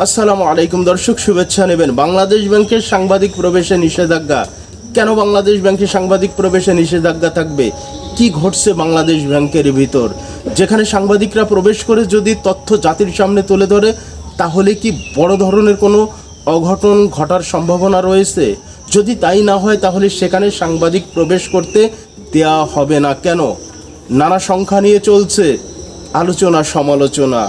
আসসালামু আলাইকুম দর্শক, শুভেচ্ছা নেবেন। বাংলাদেশ ব্যাংকের সাংবাদিক প্রবেশে নিষেধাজ্ঞা। কেন বাংলাদেশ ব্যাংকে সাংবাদিক প্রবেশে নিষেধাজ্ঞা থাকবে? কি ঘটছে বাংলাদেশ ব্যাংকের ভিতর? যেখানে সাংবাদিকরা প্রবেশ করে যদি তথ্য জাতির সামনে তুলে ধরে, তাহলে কি বড় ধরনের কোনো অঘটন ঘটার সম্ভাবনা রয়েছে? যদি তাই না হয়, তাহলে সেখানে সাংবাদিক প্রবেশ করতে দেয়া হবে না কেন? নানা সংখ্যা নিয়ে চলছে আলোচনা সমালোচনা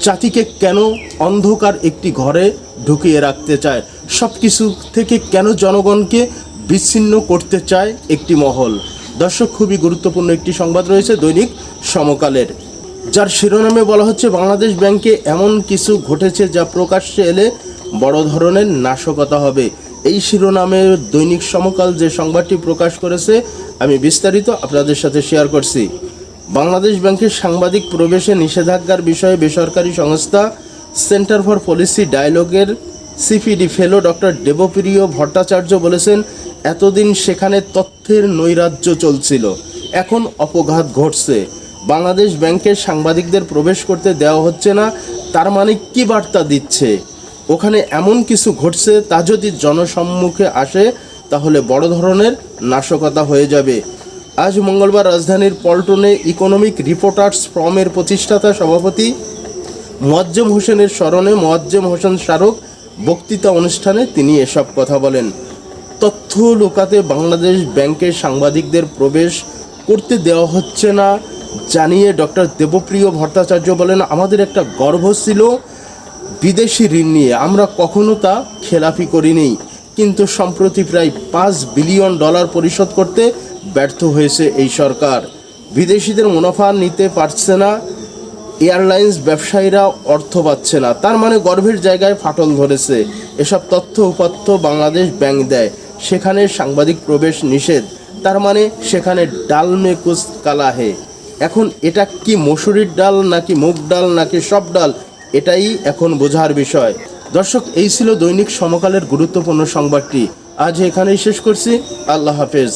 জাতিকে কেন অন্ধকার একটি ঘরে ঢুকিয়ে রাখতে চায়? সব কিছু থেকে কেন জনগণকে বিচ্ছিন্ন করতে চায় একটি মহল? দর্শক, খুবই গুরুত্বপূর্ণ একটি সংবাদ রয়েছে দৈনিক সমকালের। যার শিরোনামে বলা হচ্ছে, বাংলাদেশ ব্যাংকে এমন কিছু ঘটেছে যা প্রকাশ্যে এলে বড় ধরনের নাশকতা হবে। এই শিরোনামে দৈনিক সমকাল যে সংবাদটি প্রকাশ করেছে, আমি বিস্তারিত আপনাদের সাথে শেয়ার করছি। বাংলাদেশ ব্যাংকের সাংবাদিক প্রবেশে নিষেধাজ্ঞার বিষয়ে বেসরকারি সংস্থা centre for policy ডায়ালগের CPD fellow doctor Debapriya Bhattacharya বলেছেন, এতদিন সেখানে তথ্যের নৈরাজ্য চলছিল। এখন অপঘাত ঘটছে। বাংলাদেশ ব্যাংকের সাংবাদিকদের প্রবেশ করতে দেওয়া হচ্ছে না, তার মানে কি বার্তা দিচ্ছে? ওখানে এমন কিছু ঘটছে তা যদি জনসম্মুখে আসে, তাহলে বড় ধরনের নাশকতা হয়ে যাবে। আজ মঙ্গলবার রাজধানীর পল্টনে ইকোনমিক রিপোর্টার্স ফ্রমের প্রতিষ্ঠাতা সভাপতি মোয়াজ্জেম হোসেনের স্মরণে মোয়াজ্জেম হোসেন স্মারক বক্তৃতা অনুষ্ঠানে তিনি এসব কথা বলেন। তথ্য লোকাতে বাংলাদেশ ব্যাংকের সাংবাদিকদের প্রবেশ করতে দেওয়া হচ্ছে না জানিয়ে ডক্টর দেবপ্রিয় ভট্টাচার্য বলেন, আমাদের একটা গর্ব ছিল বিদেশি ঋণ নিয়ে। আমরা কখনো তা খেলাপি করিনি। কিন্তু সম্প্রতি প্রায় পাঁচ বিলিয়ন ডলার পরিশোধ করতে ব্যর্থ হয়েছে এই সরকার। বিদেশিদের মুনাফা নিতে পারছে না, এয়ারলাইন্স ব্যবসায়ীরা অর্থ পাচ্ছে না, তার মানে গর্ভের জায়গায় ফাটল ধরেছে। এসব তথ্য উপাত্য বাংলাদেশ ব্যাংক দেয়। সেখানে সাংবাদিক প্রবেশ নিষেধ, তার মানে সেখানে ডাল মে কুছ কালা এখন এটা কি মসুরির ডাল নাকি মুগ ডাল নাকি সব ডাল, এটাই এখন বোঝার বিষয়। দর্শক এই ছিল দৈনিক সমকালের গুরুত্বপূর্ণ সংবাদটি। আজ এখানেই শেষ করছি। আল্লাহ হাফেজ।